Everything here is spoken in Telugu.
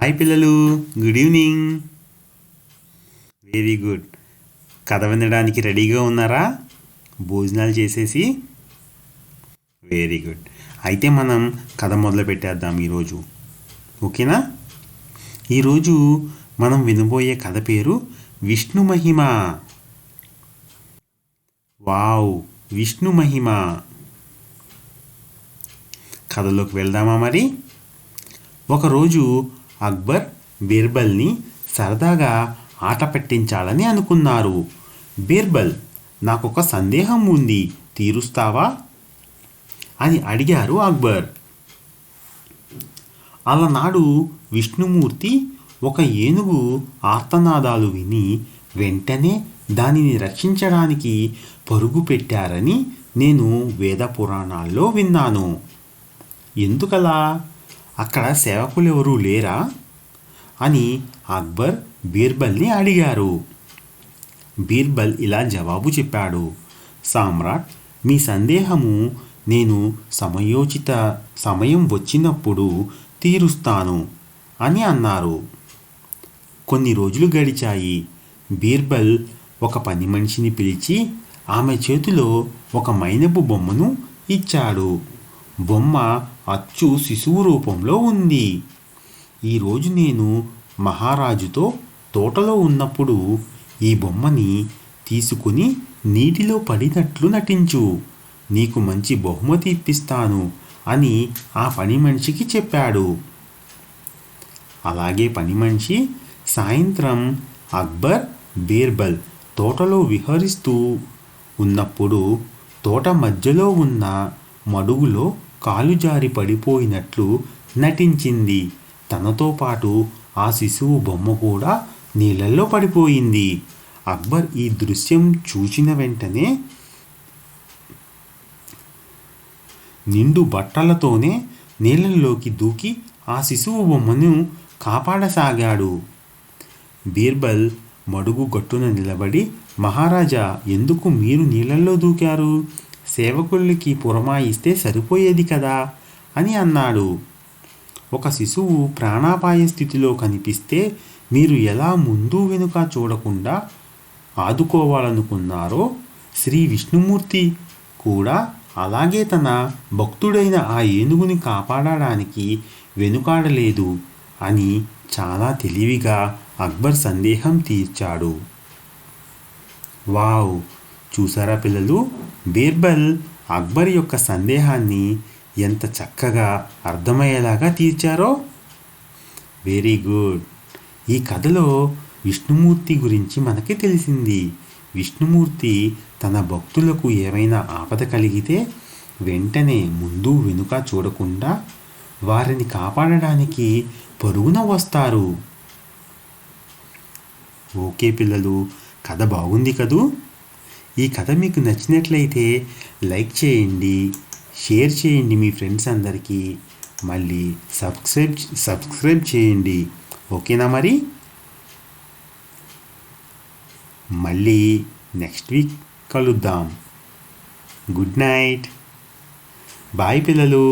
హాయ్ పిల్లలు గుడ్ ఈవినింగ్. వెరీ గుడ్ కథ వినడానికి రెడీగా ఉన్నారా? భోజనాలు చేసేసి. వెరీ గుడ్ అయితే మనం కథ మొదలు పెట్టేద్దాం ఈరోజు. ఓకేనా? ఈరోజు మనం వినబోయే కథ పేరు విష్ణు మహిమ. వావ్ విష్ణు మహిమ. కథలోకి వెళ్దామా మరి? ఒకరోజు అక్బర్ బీర్బల్ని సరదాగా ఆట పెట్టించాలని అనుకున్నారు. బీర్బల్ నాకొక సందేహం ఉంది తీరుస్తావా? అని అడిగారు అక్బర్. అలనాడు విష్ణుమూర్తి ఒక ఏనుగు ఆర్తనాదాలు విని వెంటనే దానిని రక్షించడానికి పరుగు పెట్టారని నేను వేద పురాణాల్లో విన్నాను. ఎందుకలా? అక్కడ సేవకులు ఎవరూ లేరా? అని అక్బర్ బీర్బల్ని అడిగారు. బీర్బల్ ఇలా జవాబు చెప్పాడు. సామ్రాట్ మీ సందేహము నేను సమయోచిత సమయం వచ్చినప్పుడు తీరుస్తాను అని అన్నారు. కొన్ని రోజులు గడిచాయి. బీర్బల్ ఒక పని మనిషిని పిలిచి ఆమె చేతిలో ఒక మైనపు బొమ్మను ఇచ్చాడు. బొమ్మ అచ్చు శిశువు రూపంలో ఉంది. ఈరోజు నేను మహారాజుతో తోటలో ఉన్నప్పుడు ఈ బొమ్మని తీసుకుని నీటిలో పడినట్లు నటించు. నీకు మంచి బహుమతి ఇప్పిస్తాను అని ఆ పని మనిషికి చెప్పాడు. అలాగే పని మనిషి సాయంత్రం అక్బర్ బీర్బల్ తోటలో విహరిస్తూ ఉన్నప్పుడు తోట మధ్యలో ఉన్న మడుగులో కాలు జారి పడిపోయినట్లు నటించింది. తనతో పాటు ఆ శిశువు బొమ్మ కూడా నీళ్ళల్లో పడిపోయింది. అక్బర్ ఈ దృశ్యం చూసిన వెంటనే నిండు బట్టలతోనే నీళ్ళల్లోకి దూకి ఆ శిశువు బొమ్మను కాపాడసాగాడు. బీర్బల్ మడుగు గట్టున నిలబడి మహారాజా ఎందుకు మీరు నీళ్ళల్లో దూకారు? సేవకుళ్ళకి పురమాయిస్తే సరిపోయేది కదా? అని అన్నాడు. ఒక శిశువు ప్రాణాపాయ స్థితిలో కనిపిస్తే మీరు ఎలా ముందు వెనుక చూడకుండా ఆదుకోవాలనుకున్నారో శ్రీ విష్ణుమూర్తి కూడా అలాగే తన భక్తుడైన ఆ ఏనుగుని కాపాడడానికి వెనుకాడలేదు అని చాలా తెలివిగా అక్బర్ సందేహం తీర్చాడు. వావ్! చూసారా పిల్లలు? బీర్బల్ అక్బర్ యొక్క సందేహాన్ని ఎంత చక్కగా అర్థమయ్యేలాగా తీర్చారో? Very good. ఈ కథలో విష్ణుమూర్తి గురించి మనకి తెలిసింది. విష్ణుమూర్తి తన భక్తులకు ఏమైనా ఆపద కలిగితే వెంటనే ముందు వెనుక చూడకుండా వారిని కాపాడడానికి పరుగున వస్తారు. ఓకే పిల్లలు కథ బాగుంది కదూ? ఈ కథ మీకు నచ్చినట్లయితే లైక్ చేయండి షేర్ చేయండి మీ ఫ్రెండ్స్ అందరికీ. మళ్ళీ సబ్స్క్రైబ్ సబ్స్క్రైబ్ చేయండి. ఓకేనా మరి? మళ్ళీ నెక్స్ట్ వీక్ కలుద్దాం. Good night. బాయ్ పిల్లలు.